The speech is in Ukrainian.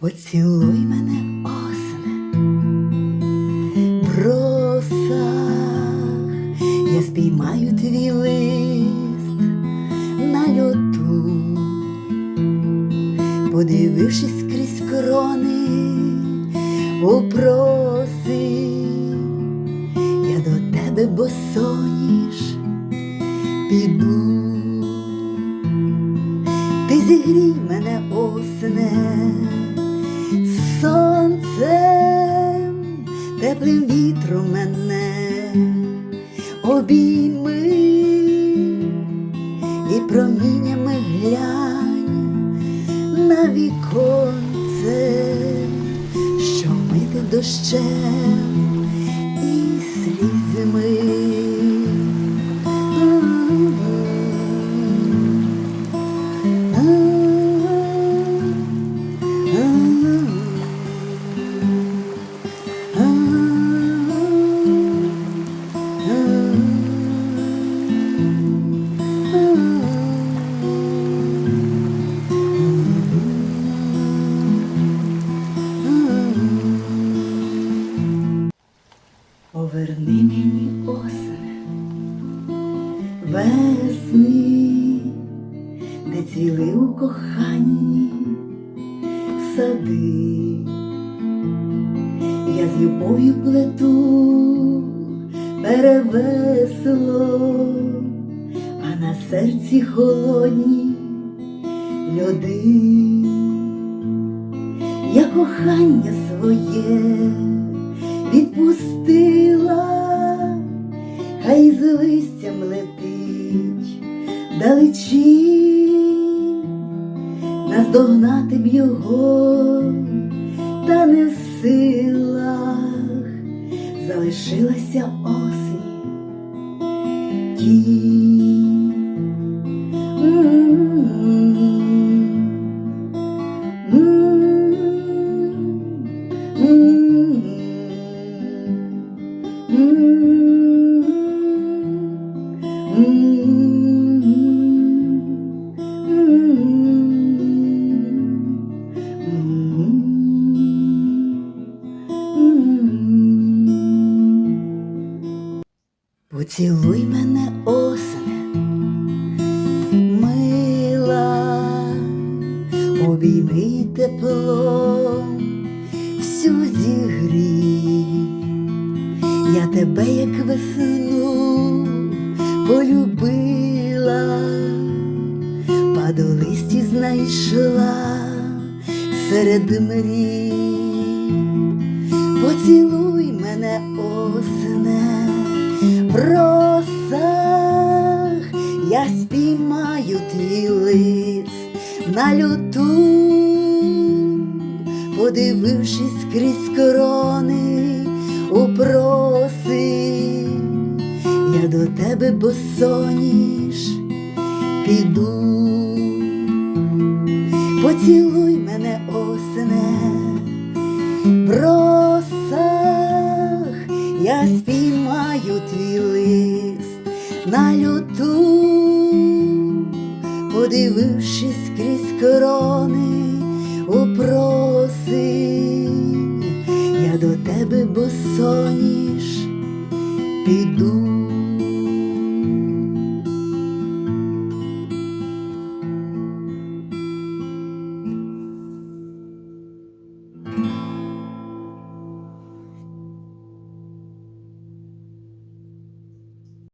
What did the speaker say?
Поцілуй мене осне, в росах я спіймаю твій лист на льоту, подивившись крізь крони у проси, я до тебе босоніж піду. Ти зігрій мене осне сонцем, теплим вітром мене обійми і проміннями глянь на віконце, що мити дощем Поверни мені осень весни, де цвіли у коханні сади. Я з любов'ю плету перевесело, а на серці холодні льоди. Я кохання своє відпустила, наздогнати б його, та не в силах залишилася осінь. Поцілуй мене осне, мила, обійми тепло, всю зігрій, я тебе, як весну, полюбила, падолисті знайшла серед мрій. Поцілуй мене осне росах, я спіймаю твій лист на люту, подивившись крізь корони у проси, я до тебе босоніж піду. Поцілуй мене осне в росах я спіймаю твій лист на люту, подивившись крізь корони у просинь, я до тебе босоніж піду.